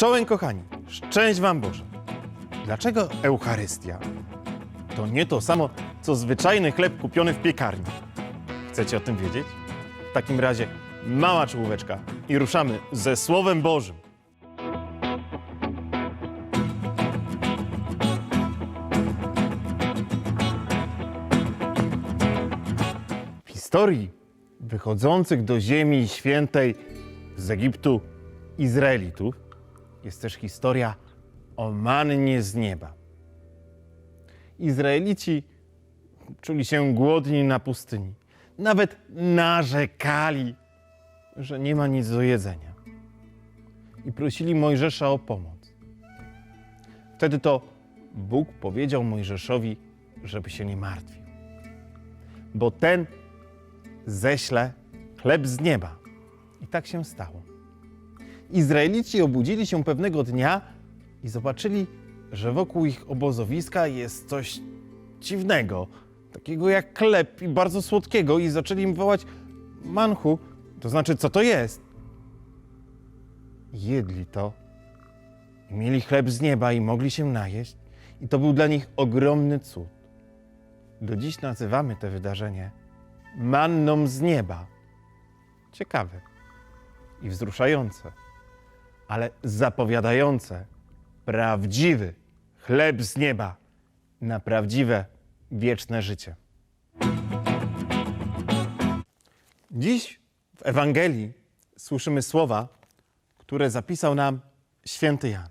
Czołem kochani, szczęść Wam Boże. Dlaczego Eucharystia to nie to samo, co zwyczajny chleb kupiony w piekarni? Chcecie o tym wiedzieć? W takim razie mała czołóweczka i ruszamy ze Słowem Bożym. W historii wychodzących do Ziemi Świętej z Egiptu Izraelitów jest też historia o mannie z nieba. Izraelici czuli się głodni na pustyni. Nawet narzekali, że nie ma nic do jedzenia. I prosili Mojżesza o pomoc. Wtedy to Bóg powiedział Mojżeszowi, żeby się nie martwił, bo ten ześle chleb z nieba. I tak się stało. Izraelici obudzili się pewnego dnia i zobaczyli, że wokół ich obozowiska jest coś dziwnego, takiego jak chleb i bardzo słodkiego, i zaczęli im wołać manchu, to znaczy, co to jest. Jedli to mieli chleb z nieba i mogli się najeść, i to był dla nich ogromny cud. Do dziś nazywamy te wydarzenie manną z nieba. Ciekawe i wzruszające, ale zapowiadające prawdziwy chleb z nieba na prawdziwe wieczne życie. Dziś w Ewangelii słyszymy słowa, które zapisał nam święty Jan.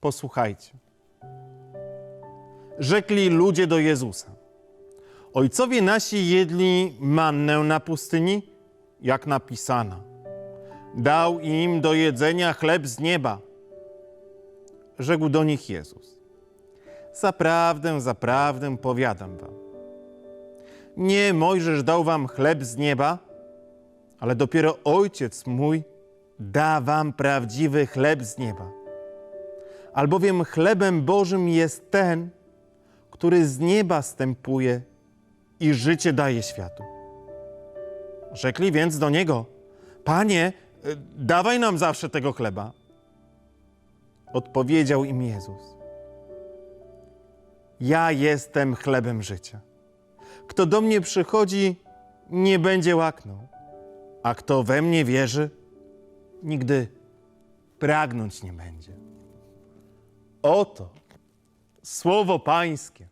Posłuchajcie. Rzekli ludzie do Jezusa: Ojcowie nasi jedli mannę na pustyni, jak napisano. Dał im do jedzenia chleb z nieba. Rzekł do nich Jezus. Zaprawdę, zaprawdę powiadam wam. Nie Mojżesz dał wam chleb z nieba, ale dopiero Ojciec mój da wam prawdziwy chleb z nieba. Albowiem chlebem Bożym jest ten, który z nieba stępuje i życie daje światu. Rzekli więc do niego: Panie, dawaj nam zawsze tego chleba. Odpowiedział im Jezus: Ja jestem chlebem życia. Kto do mnie przychodzi, nie będzie łaknął, a kto we mnie wierzy, nigdy pragnąć nie będzie. Oto słowo Pańskie.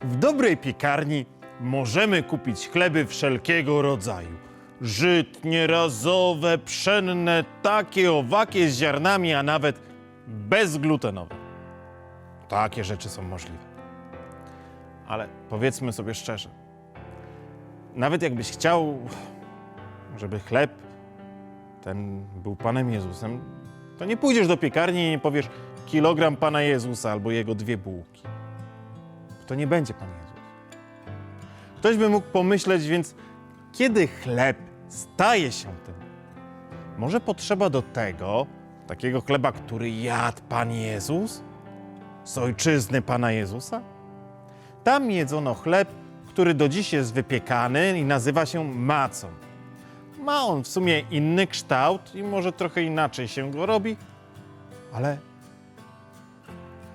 W dobrej piekarni możemy kupić chleby wszelkiego rodzaju. Żytnie, razowe, pszenne, takie owakie z ziarnami, a nawet bezglutenowe. Takie rzeczy są możliwe. Ale powiedzmy sobie szczerze, nawet jakbyś chciał, żeby chleb ten był Panem Jezusem, to nie pójdziesz do piekarni i nie powiesz kilogram Pana Jezusa albo jego dwie bułki. To nie będzie Pan Jezus. Ktoś by mógł pomyśleć, więc kiedy chleb staje się tym? Może potrzeba do tego takiego chleba, który jadł Pan Jezus? Z ojczyzny Pana Jezusa? Tam jedzono chleb, który do dziś jest wypiekany i nazywa się macą. Ma on w sumie inny kształt i może trochę inaczej się go robi, ale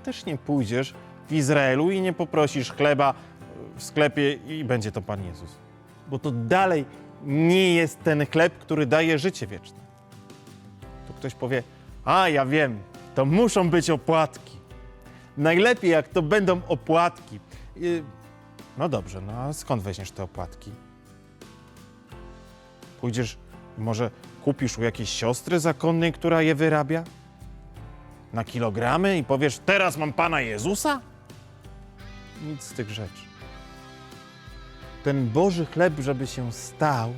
też nie pójdziesz w Izraelu i nie poprosisz chleba w sklepie i będzie to Pan Jezus. Bo to dalej nie jest ten chleb, który daje życie wieczne. To ktoś powie, a ja wiem, to muszą być opłatki. Najlepiej jak to będą opłatki. No dobrze, no a skąd weźmiesz te opłatki? Pójdziesz, może kupisz u jakiejś siostry zakonnej, która je wyrabia? Na kilogramy i powiesz, teraz mam Pana Jezusa? Nic z tych rzeczy. Ten Boży chleb, żeby się stał,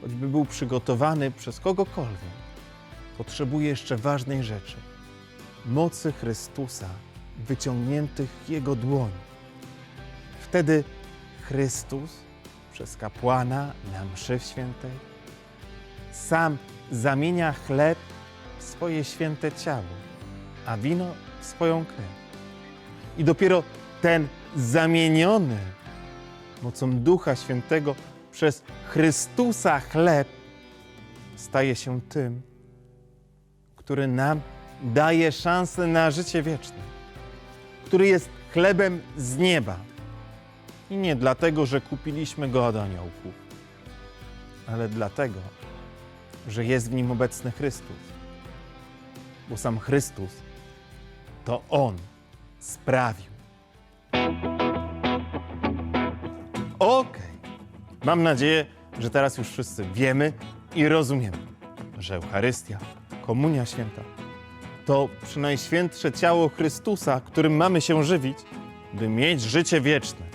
choćby był przygotowany przez kogokolwiek, potrzebuje jeszcze ważnej rzeczy. Mocy Chrystusa wyciągniętych Jego dłoni. Wtedy Chrystus przez kapłana na mszy świętej sam zamienia chleb w swoje święte ciało, a wino w swoją krew. I dopiero ten zamieniony mocą Ducha Świętego przez Chrystusa chleb staje się tym, który nam daje szansę na życie wieczne, który jest chlebem z nieba. I nie dlatego, że kupiliśmy go od aniołków, ale dlatego, że jest w nim obecny Chrystus. Bo sam Chrystus to On sprawił. Okej. Mam nadzieję, że teraz już wszyscy wiemy i rozumiemy, że Eucharystia, Komunia Święta to przynajświętsze ciało Chrystusa, którym mamy się żywić, by mieć życie wieczne.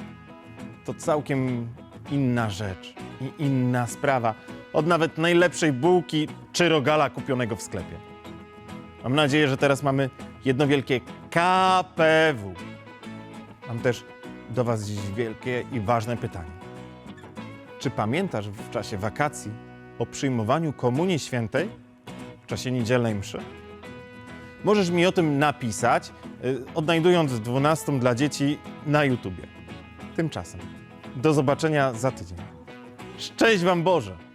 To całkiem inna rzecz i inna sprawa od nawet najlepszej bułki czy rogala kupionego w sklepie. Mam nadzieję, że teraz mamy jedno wielkie KPW. Mam też do Was dziś wielkie i ważne pytanie. Czy pamiętasz w czasie wakacji o przyjmowaniu Komunii Świętej w czasie niedzielnej mszy? Możesz mi o tym napisać, y, odnajdując 12 dla dzieci na YouTubie. Tymczasem do zobaczenia za tydzień. Szczęść Wam Boże!